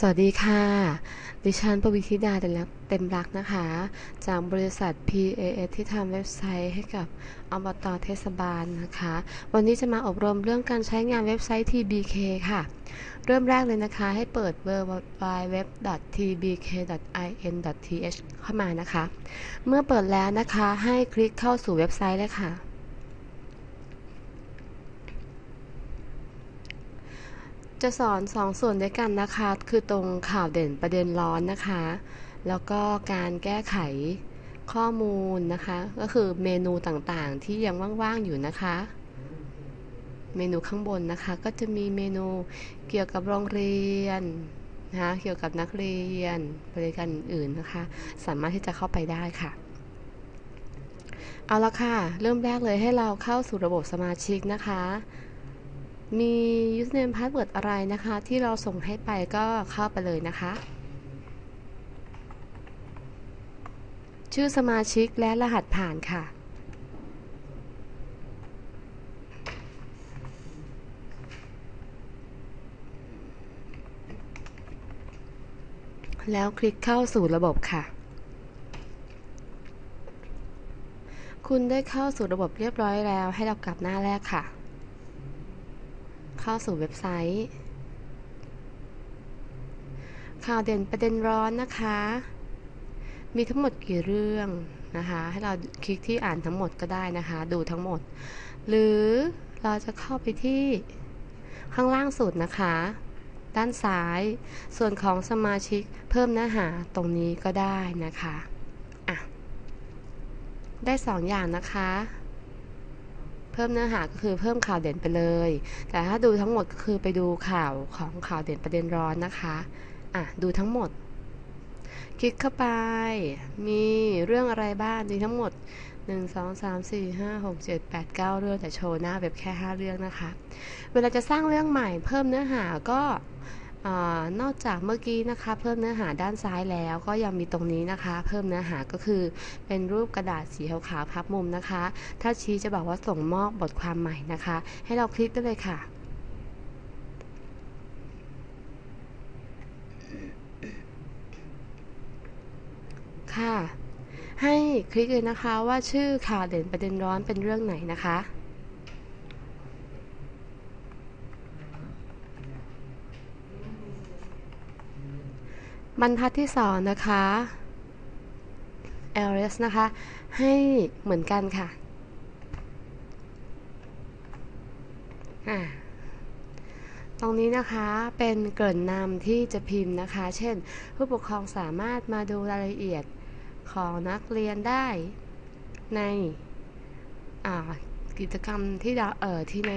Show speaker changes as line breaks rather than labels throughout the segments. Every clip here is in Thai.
สวัสดีค่ะ ดิฉันปวิธิดาเต็มรักนะคะ จากบริษัท PAS ที่ทำเว็บไซต์ให้กับอบตเทศบาลนะคะ วันนี้จะมาอบรมเรื่องการใช้งานเว็บไซต์ TBK ค่ะ เริ่มแรกเลยนะคะ ให้เปิด www.tbk.in.th เข้ามานะคะ เมื่อเปิดแล้วนะคะ ให้คลิกเข้าสู่เว็บไซต์เลยค่ะ จะสอนสองส่วนด้วยกันนะคะ คือตรงข่าวเด่นประเด็นร้อนนะคะ แล้วก็การแก้ไขข้อมูลนะคะ ก็คือเมนูต่างๆที่ยังว่างๆอยู่นะคะ เมนูข้างบนนะคะ ก็จะมีเมนูเกี่ยวกับโรงเรียนนะคะเกี่ยวกับนักเรียนบริการอื่นนะคะ สามารถที่จะเข้าไปได้ค่ะ เอาละค่ะ เริ่มแรกเลยให้เราเข้าสู่ระบบสมาชิกนะคะ มี username password อะไรนะคะ ที่เราส่งให้ไปก็เข้าไปเลยนะคะ ชื่อสมาชิกและรหัสผ่านค่ะ แล้วคลิกเข้าสู่ระบบค่ะ คุณได้เข้าสู่ระบบเรียบร้อยแล้วให้เรากลับหน้าแรกค่ะ เข้าสู่เว็บไซต์ ข่าวเด่นประเด็นร้อนนะคะ มีทั้งหมดกี่เรื่องนะคะ ให้เราคลิกที่อ่านทั้งหมดก็ได้นะคะ ดูทั้งหมด หรือเราจะเข้าไปที่ข้างล่างสุดนะคะ ด้านซ้าย ส่วนของสมาชิกเพิ่มเนื้อหาตรงนี้ก็ได้นะคะอะได้2ออย่างนะคะ เพิ่มเนื้อหาก็คือเพิ่มข่าวเด่นไปเลย แต่ถ้าดูทั้งหมดก็คือไปดูข่าวของข่าวเด่นประเด็นร้อนนะคะอะดูทั้งหมด คลิกเข้าไป มีเรื่องอะไรบ้างมีทั้งหมด 1 2 3 4 5 6 7 8 9 เรื่องแต่โชว์หน้าเว็บแค่ 5 เรื่องนะคะ เวลาจะสร้างเรื่องใหม่เพิ่มเนื้อหาก็ นอกจากเมื่อกี้นะคะเพิ่มเนื้อหาด้านซ้ายแล้วก็ยังมีตรงนี้นะคะ เพิ่มเนื้อหาก็คือ เป็นรูปกระดาษสีขาวๆพับมุมนะคะ ถ้าชี้จะบอกว่าส่งมอบบทความใหม่นะคะ ให้เราคลิกได้เลยค่ะค่ะ ให้คลิกเลยนะคะว่าชื่อข่าวเด่นประเด็นร้อนเป็นเรื่องไหนนะคะ บรรทัดที่สองนะคะ ls นะคะ ให้เหมือนกันค่ะตรงนี้นะคะเป็นเกิดนำที่จะพิมพ์นะคะ เช่น ผู้ปกครองสามารถมาดูรายละเอียดของนักเรียนได้ในกิจกรรมที่เออที่ใน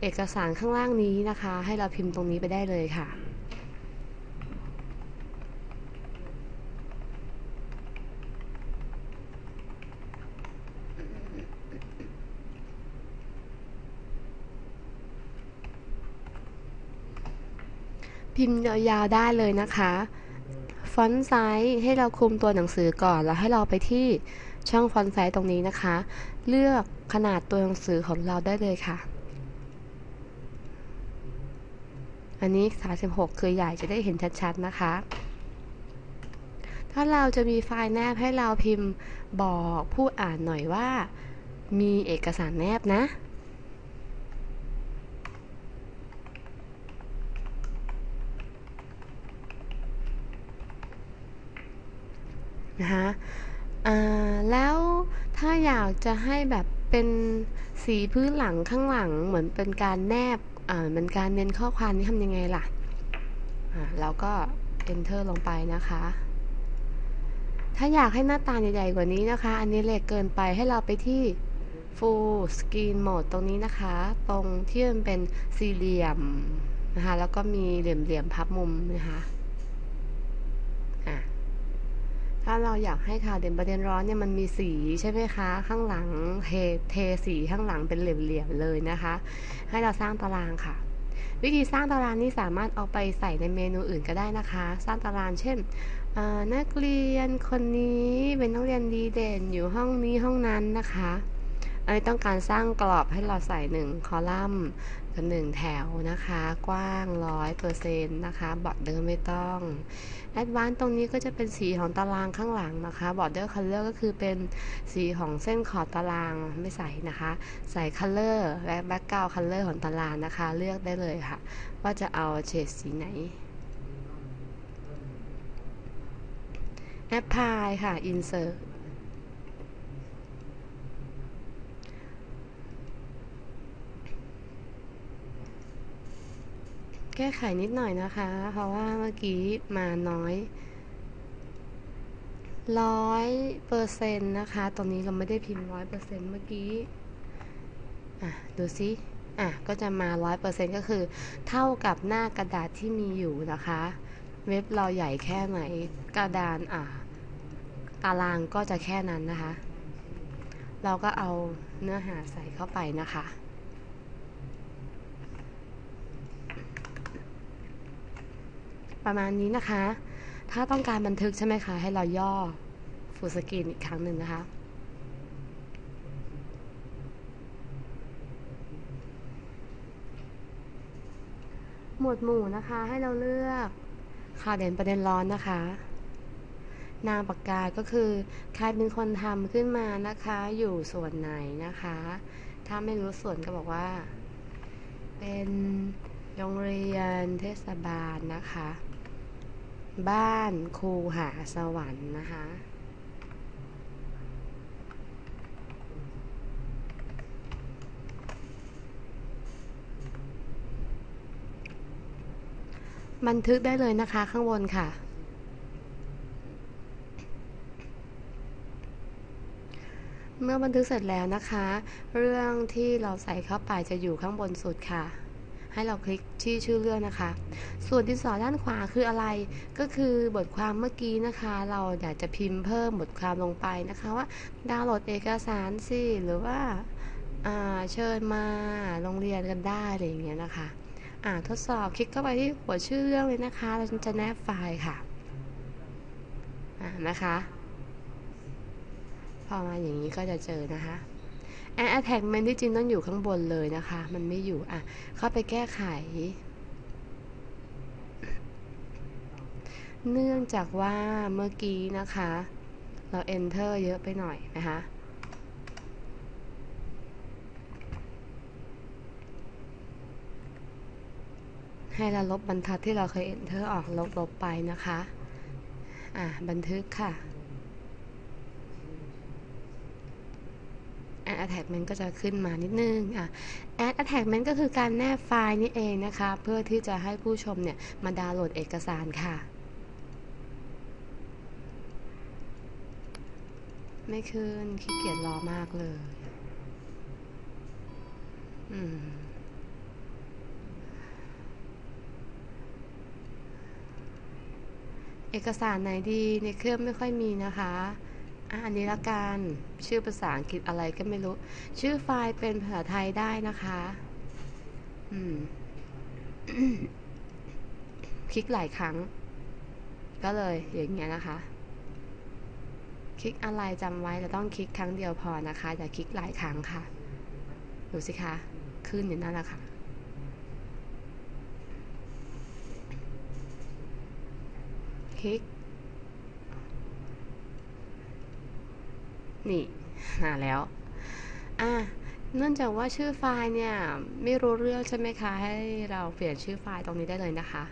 เอกสารข้างล่างนี้นะคะ ให้เราพิมพ์ตรงนี้ไปได้เลยค่ะ พิมพ์ยาวๆได้เลยนะคะ ฟอนต์ไซส์ให้เราคุมตัวหนังสือก่อน แล้วให้เราไปที่ช่องฟอนต์ไซส์ตรงนี้นะคะ เลือกขนาดตัวหนังสือของเราได้เลยค่ะ อันนี้ 36 คือใหญ่จะได้เห็นชัดๆนะคะ ถ้าเราจะมีไฟล์แนบให้เราพิมพ์บอกผู้อ่านหน่อยว่า มีเอกสารแนบนะ นะคะแล้วถ้าอยากจะให้แบบเป็นสีพื้นหลังข้างหลังเหมือนเป็นการแนบเหมือนการเน้นข้อความนี่ทำยังไงล่ะเราก็ enter ลงไปนะคะ ถ้าอยากให้หน้าตาใหญ่ๆกว่านี้นะคะ อันนี้เล็กเกินไปให้เราไปที่ full screen mode ตรงนี้นะคะ ตรงที่มันเป็นสี่เหลี่ยมนะคะ แล้วก็มีเหลี่ยมๆพับมุมนะคะถ้า เราอยากให้ข่าวเด่นประเด็นร้อนเนี่ยมันมีสีใช่ไหมคะ ข้างหลังเทเทสีข้างหลังเป็นเหลี่ยมๆเลยนะคะ ให้เราสร้างตารางค่ะ วิธีสร้างตารางนี้สามารถเอาไปใส่ในเมนูอื่นก็ได้นะคะ สร้างตารางเช่นนักเรียนคนนี้เป็นนักเรียนดีเด่นอยู่ห้องนี้ห้องนั้นนะคะอันนี้ต้องการสร้างกรอบให้เราใส่หนึ่งคอลัมน์ กับหนึ่งแถวนะคะ กว้างร้อยเปอร์เซ็นต์นะคะ บอร์ดเดอร์ไม่ต้อง แอดวานตรงนี้ก็จะเป็นสีของตารางข้างหลังนะคะ บอร์ดเดอร์คัลเลอร์ก็คือเป็นสีของเส้นขอบตารางไม่ใส่นะคะ ใส่คัลเลอร์และแบ็กกราวด์คัลเลอร์ของตารางนะคะ เลือกได้เลยค่ะ ว่าจะเอาเฉดสีไหนแอปพลายค่ะ insert แก้ไขนิดหน่อยนะคะ เพราะว่าเมื่อกี้มาน้อยร้อยเปอร์เซ็นต์นะคะตรงนี้เราไม่ได้พิมพ์ร้อยเปอร์เซ็นต์เมื่อกี้ อะ ดูซิ อะ ก็จะมาร้อยเปอร์เซ็นต์ก็คือ เท่ากับหน้ากระดาษที่มีอยู่นะคะ เว็บเราใหญ่แค่ไหน กระดาน อะ ตารางก็จะแค่นั้นนะคะ เราก็เอาเนื้อหาใส่เข้าไปนะคะ ประมาณนี้นะคะ ถ้าต้องการบันทึกใช่ไหมคะ ให้เราย่อฟูสกรีนอีกครั้งหนึ่งนะคะ หมวดหมู่นะคะให้เราเลือกข่าวเด่นประเด็นร้อนนะคะนามปากกาก็คือใครเป็นคนทำขึ้นมานะคะ อยู่ส่วนไหนนะคะ ถ้าไม่รู้ส่วนก็บอกว่า เป็นโรงเรียนเทศบาลนะคะ บ้านครูหาสวรรค์นะคะ บันทึกได้เลยนะคะข้างบนค่ะ เมื่อบันทึกเสร็จแล้วนะคะ เรื่องที่เราใส่เข้าไปจะอยู่ข้างบนสุดค่ะ ให้เราคลิกที่ชื่อเรื่องนะคะ ส่วนที่สอด้านขวาคืออะไร ก็คือบทความเมื่อกี้นะคะ เราอยากจะพิมพ์เพิ่มบทความลงไปนะคะว่าดาวน์โหลดเอกสารสิหรือว่าเชิญมาโรงเรียนกันได้อะไรอย่างเงี้ยนะคะอ่าทดสอบคลิกเข้าไปที่หัวชื่อเรื่องเลยนะคะ เราจะแนบไฟล์ค่ะอ่านะคะ พอมาอย่างนี้ก็จะเจอนะคะ แอน attachment ที่จริงต้องอยู่ข้างบนเลยนะคะ มันไม่อยู่อะเข้าไปแก้ไข เนื่องจากว่าเมื่อกี้นะคะ เรา enter เยอะไปหน่อยนะคะให้เราลบบรรทัดที่เราเคย enter ออกลบลบไปนะคะ อะ บันทึกค่ะ add attachment ก็จะขึ้นมานิดนึงอะ add attachment ก็คือการแนบไฟล์นี่เองนะคะ เพื่อที่จะให้ผู้ชมเนี่ยมาดาวน์โหลดเอกสารค่ะ ไม่ขึ้นขี้เกียจรอมากเลย อืมเอกสารไหนดีในเครื่องไม่ค่อยมีนะคะ อันนี้ละกันชื่อภาษาอังกฤษอะไรก็ไม่รู้ ชื่อไฟล์เป็นภาษาไทยได้นะคะ อืม คลิกหลายครั้ง ก็เลยอย่างเงี้ยนะคะ คลิกอะไรจำไว้เราต้องคลิกครั้งเดียวพอนะคะ อย่าคลิกหลายครั้งค่ะ ดูสิคะ ขึ้นอยู่นั่นแหละค่ะคลิก นี่มาแล้ว อะเนื่องจากว่าชื่อไฟล์เนี่ย ไม่รู้เรื่องใช่ไหมคะ ให้เราเปลี่ยนชื่อไฟล์ตรงนี้ได้เลยนะคะ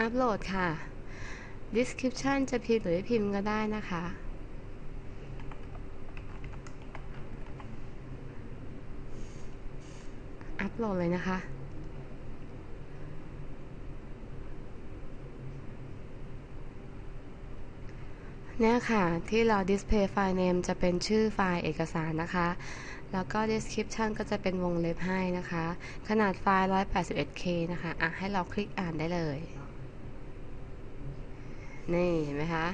อัปโหลดค่ะ description จะพิมพ์หรือไม่พิมพ์ก็ได้นะคะ อัปโหลดเลยนะคะ เนี่ยค่ะ ที่เรา display file name จะเป็นชื่อไฟล์เอกสารนะคะ แล้วก็ description ก็จะเป็นวงเล็บให้นะคะ ขนาดไฟล์ 181k นะคะ อะ ให้เราคลิกอ่านได้เลย นี่เห็นไหมคะ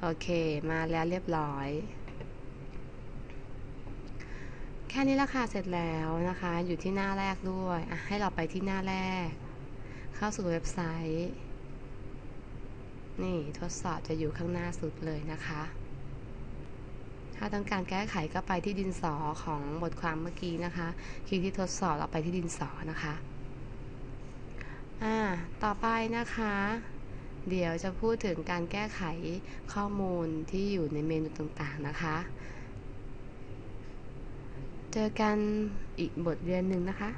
โอเค มาแล้วเรียบร้อย แค่นี้ละค่ะ เสร็จแล้วนะคะ อยู่ที่หน้าแรกด้วยอะให้เราไปที่หน้าแรก เข้าสู่เว็บไซต์ นี่ทดสอบจะอยู่ข้างหน้าสุดเลยนะคะ ถ้าต้องการแก้ไขก็ไปที่ดินสอของบทความเมื่อกี้นะคะ คลิกที่ทดสอบเราไปที่ดินสอนะคะ อ่า ต่อไปนะคะ เดี๋ยวจะพูดถึงการแก้ไขข้อมูลที่อยู่ในเมนูต่างๆนะคะ เจอกันอีกบทเรียนหนึ่งนะคะ